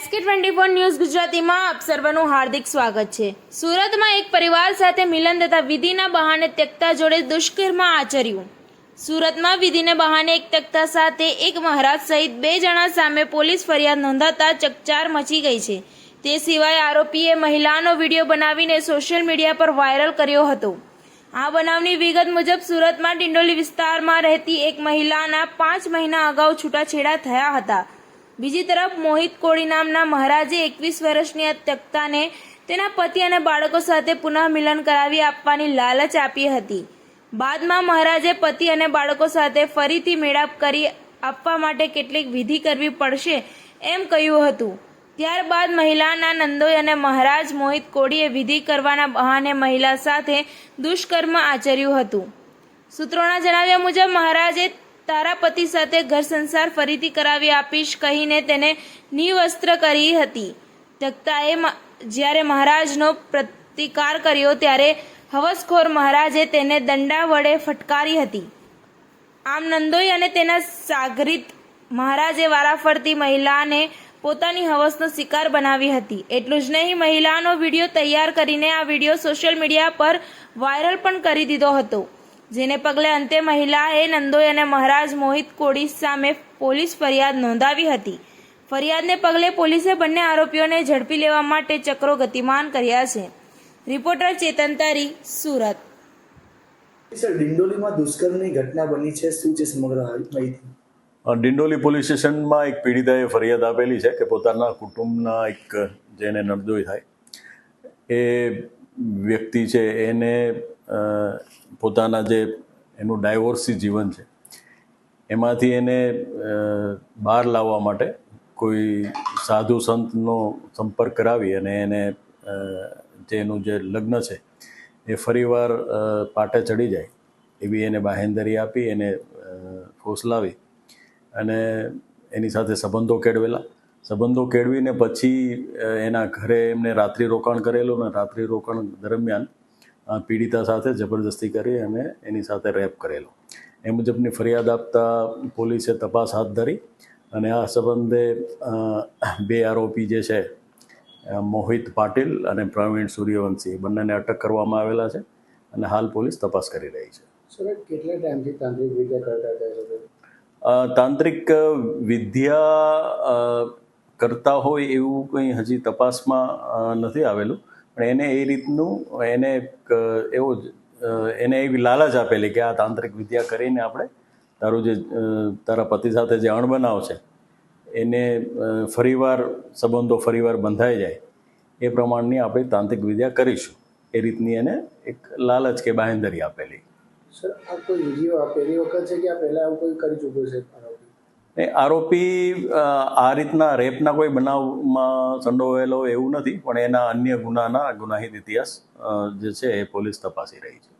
SK twenty four news ગુજરાતીમાં આપ સર્વનું હાર્દિક સ્વાગત છે. સુરતમાં એક પરિવાર સાથે મિલન તથા વિધિના બહાને ત્યક્તા જોડે દુષ્કર્મ આચર્યું. સુરતમાં વિધિને બહાને એક તખ્તા સાથે એક મહારાજ સહિત બે જણા સામે પોલીસ ફરિયાદ નોંધાતા ચકચાર મચી ગઈ છે. તે સિવાય આરોપીએ મહિલાનો વીડિયો બનાવીને સોશિયલ મીડિયા પર વાયરલ કર્યો હતો. આ બનાવની વિગત મુજબ સુરતમાં ડિંડોલી વિસ્તારમાં રહેતી એક મહિલાના પાંચ મહિના અગાઉ છૂટાછેડા થયા હતા. બીજી તરફ મોહિત કોળી નામના મહારાજે એકવીસ વર્ષની આ તક્તાને તેના પતિ અને બાળકો સાથે પુનઃ મિલન કરાવી આપવાની લાલચ આપી હતી. બાદમાં મહારાજે પતિ અને બાળકો સાથે ફરીથી મેળાપ કરી આપવા માટે કેટલીક વિધિ કરવી પડશે એમ કહ્યું હતું. ત્યારબાદ મહિલાના નંદોઈ અને મહારાજ મોહિત કોળીએ વિધિ કરવાના બહાને મહિલા સાથે દુષ્કર્મ આચર્યું હતું. સૂત્રોના જણાવ્યા મુજબ મહારાજે તારા પતિ સાથે ઘર સંસાર ફરીથી કરાવી આપીશ કહીને તેને નિવસ્ત્ર કરી હતી. જગતાએ જ્યારે મહારાજનો પ્રતિકાર કર્યો ત્યારે હવસખોર મહારાજે તેને દંડા વડે ફટકારી હતી. આમ નંદોઈ અને તેના સાગરિત મહારાજે વારાફરતી મહિલાને પોતાની હવસનો શિકાર બનાવી હતી. એટલું જ નહીં, મહિલાનો વીડિયો તૈયાર કરીને આ વીડિયો સોશિયલ મીડિયા પર વાયરલ પણ કરી દીધો હતો. જેને પગલે અંતે મહિલાએ નંદોઈ અને મહારાજ મોહિત કોડી સામે પોલીસ ફરિયાદ નોંધાવી હતી. ફરિયાદને પગલે પોલીસે બંને આરોપીઓને ઝડપી લેવા માટે ચક્રો ગતિમાન કર્યા છે. રિપોર્ટર ચેતન તારી સુરત. સર ડિંડોલીમાં દુષ્કર્મની ઘટના બની છે શું છે સમગ્ર માહિતી? ડિંડોલી પોલીસ સ્ટેશનમાં એક પીડિતાએ ફરિયાદ આપેલી છે કે પોતાના કુટુંબના એક જેને નરદોઈ થાય એ વ્યક્તિ છે એને પોતાના જે એનું ડાયવોર્સી જીવન છે, એમાંથી એને બહાર લાવવા માટે કોઈ સાધુ સંતનો સંપર્ક કરાવી અને એને જે એનું જે લગ્ન છે, એ ફરીવાર પાટે ચડી જાય, એવી એને બાહેંધરી આપી, એને ફોસલાવી અને એની સાથે સંબંધો કેળવેલા. સંબંધો કેળવીને પછી એના ઘરે એમને રાત્રિ રોકાણ કરેલું ને રાત્રિ રોકાણ દરમિયાન પીડિતા સાથે જબરદસ્તી કરી અને એની સાથે રેપ કરેલો. એ મુજબની ફરિયાદ આપતા પોલીસે તપાસ હાથ ધરી અને આ સંબંધે બે આરોપી જે છે મોહિત પાટીલ અને પ્રવીણ સૂર્યવંશી બંનેને અટક કરવામાં આવેલા છે અને હાલ પોલીસ તપાસ કરી રહી છે. કેટલા ટાઈમથી તાંત્રિક વિદ્યા કરતા હતા એ લોકો? અ, તાંત્રિક વિદ્યા કરતા હોય એવું કંઈ હજી તપાસમાં નથી આવેલું. પણ એને એ રીતનું એને એક એવો જ એને એવી લાલચ આપેલી કે આ તાંત્રિક વિદ્યા કરીને આપણે તારું જે તારા પતિ સાથે જે અણબનાવ છે, એને ફરીવાર સંબંધો ફરીવાર બંધાઈ જાય, એ પ્રમાણની આપણે તાંત્રિક વિદ્યા કરીશું એ રીતની એને એક લાલચ કે બાહેંધરી આપેલી સર, આ કોઈ વીડિયો આ વખત છે કે આ પહેલાં આવું કોઈ કરી ચૂક્યું છે? એ આરોપી આ રીતના રેપના કોઈ બનાવમાં સંડોવાયેલો એવું નથી, પણ એના અન્ય ગુનાના ગુનાહિત ઇતિહાસ જે છે એ પોલીસ તપાસી રહી છે.